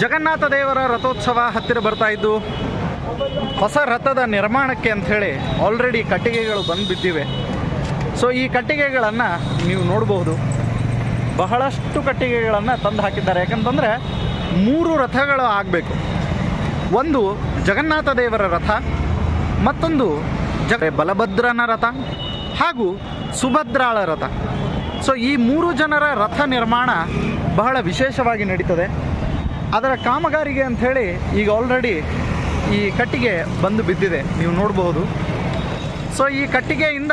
ಜಗನ್ನಾಥ ದೇವರ ರಥೋತ್ಸವ ಹತ್ತಿರ ಬರ್ತಾ ಇದ್ದು, ಹೊಸ ರಥದ ನಿರ್ಮಾಣಕ್ಕೆ ಅಂಥೇಳಿ ಆಲ್ರೆಡಿ ಕಟ್ಟಿಗೆಗಳು ಬಂದು ಬಿದ್ದಿವೆ ಸೊ ಈ ಕಟ್ಟಿಗೆಗಳನ್ನು ನೀವು ನೋಡಬಹುದು. ಬಹಳಷ್ಟು ಕಟ್ಟಿಗೆಗಳನ್ನು ತಂದು ಹಾಕಿದ್ದಾರೆ. ಯಾಕಂತಂದರೆ ಮೂರು ರಥಗಳು ಆಗಬೇಕು. ಒಂದು ಜಗನ್ನಾಥ ದೇವರ ರಥ, ಮತ್ತೊಂದು ಜ ಬಲಭದ್ರನ ರಥ, ಹಾಗೂ ಸುಭದ್ರಾಳ ರಥ. ಸೊ ಈ ಮೂರು ಜನರ ರಥ ನಿರ್ಮಾಣ ಬಹಳ ವಿಶೇಷವಾಗಿ ನಡೀತದೆ. ಅದರ ಕಾಮಗಾರಿಗೆ ಅಂಥೇಳಿ ಈಗ ಆಲ್ರೆಡಿ ಈ ಕಟ್ಟಿಗೆ ಬಂದು ಬಿದ್ದಿದೆ. ನೀವು ನೋಡಬಹುದು. ಸೊ ಈ ಕಟ್ಟಿಗೆಯಿಂದ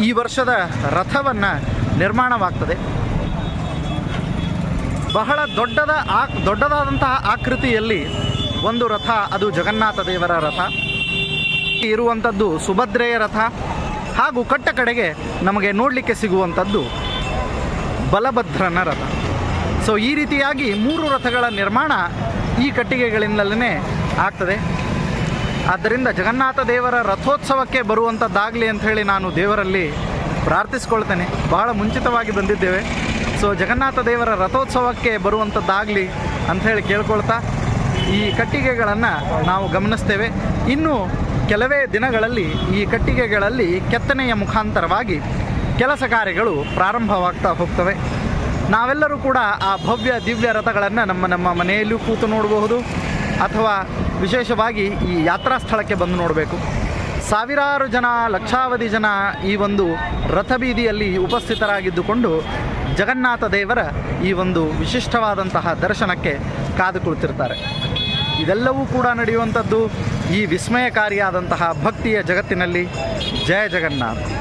ಈ ವರ್ಷದ ರಥವನ್ನು ನಿರ್ಮಾಣವಾಗ್ತದೆ. ಬಹಳ ದೊಡ್ಡದ ಆ, ದೊಡ್ಡದಾದಂತಹ ಆಕೃತಿಯಲ್ಲಿ ಒಂದು ರಥ, ಅದು ಜಗನ್ನಾಥ ದೇವರ ರಥ. ಇರುವಂಥದ್ದು ಸುಭದ್ರೆಯ ರಥ ಹಾಗೂ ಕಟ್ಟ ಕಡೆಗೆ ನಮಗೆ ನೋಡಲಿಕ್ಕೆ ಸಿಗುವಂಥದ್ದು ಬಲಭದ್ರನ ರಥ. ಸೊ ಈ ರೀತಿಯಾಗಿ ಮೂರು ರಥಗಳ ನಿರ್ಮಾಣ ಈ ಕಟ್ಟಿಗೆಗಳಿಂದಲೇ ಆಗ್ತದೆ. ಆದ್ದರಿಂದ ಜಗನ್ನಾಥ ದೇವರ ರಥೋತ್ಸವಕ್ಕೆ ಬರುವಂಥದ್ದಾಗಲಿ ಅಂಥೇಳಿ ನಾನು ದೇವರಲ್ಲಿ ಪ್ರಾರ್ಥಿಸ್ಕೊಳ್ತೇನೆ. ಬಹಳ ಮುಂಚಿತವಾಗಿ ಬಂದಿದ್ದೇವೆ. ಸೊ ಜಗನ್ನಾಥ ದೇವರ ರಥೋತ್ಸವಕ್ಕೆ ಬರುವಂಥದ್ದಾಗಲಿ ಅಂಥೇಳಿ ಕೇಳ್ಕೊಳ್ತಾ ಈ ಕಟ್ಟಿಗೆಗಳನ್ನು ನಾವು ಗಮನಿಸ್ತೇವೆ. ಇನ್ನು ಕೆಲವೇ ದಿನಗಳಲ್ಲಿ ಈ ಕಟ್ಟಿಗೆಗಳಲ್ಲಿ ಕೆತ್ತನೆಯ ಮುಖಾಂತರವಾಗಿ ಕೆಲಸ ಕಾರ್ಯಗಳು ಪ್ರಾರಂಭವಾಗ್ತಾ ಹೋಗ್ತವೆ. ನಾವೆಲ್ಲರೂ ಕೂಡ ಆ ಭವ್ಯ ದಿವ್ಯ ರಥಗಳನ್ನು ನಮ್ಮ ನಮ್ಮ ಮನೆಯಲ್ಲೂ ಕೂತು ನೋಡಬಹುದು. ಅಥವಾ ವಿಶೇಷವಾಗಿ ಈ ಯಾತ್ರಾ ಸ್ಥಳಕ್ಕೆ ಬಂದು ನೋಡಬೇಕು. ಸಾವಿರಾರು ಜನ, ಲಕ್ಷಾವಧಿ ಜನ ಈ ಒಂದು ರಥಬೀದಿಯಲ್ಲಿ ಉಪಸ್ಥಿತರಾಗಿದ್ದುಕೊಂಡು ಜಗನ್ನಾಥ ದೇವರ ಈ ಒಂದು ವಿಶಿಷ್ಟವಾದಂತಹ ದರ್ಶನಕ್ಕೆ ಕಾದು ಕುಳಿತಿರ್ತಾರೆ. ಇದೆಲ್ಲವೂ ಕೂಡ ನಡೆಯುವಂಥದ್ದು ಈ ವಿಸ್ಮಯಕಾರಿಯಾದಂತಹ ಭಕ್ತಿಯ ಜಗತ್ತಿನಲ್ಲಿ. ಜಯ ಜಗನ್ನಾಥ.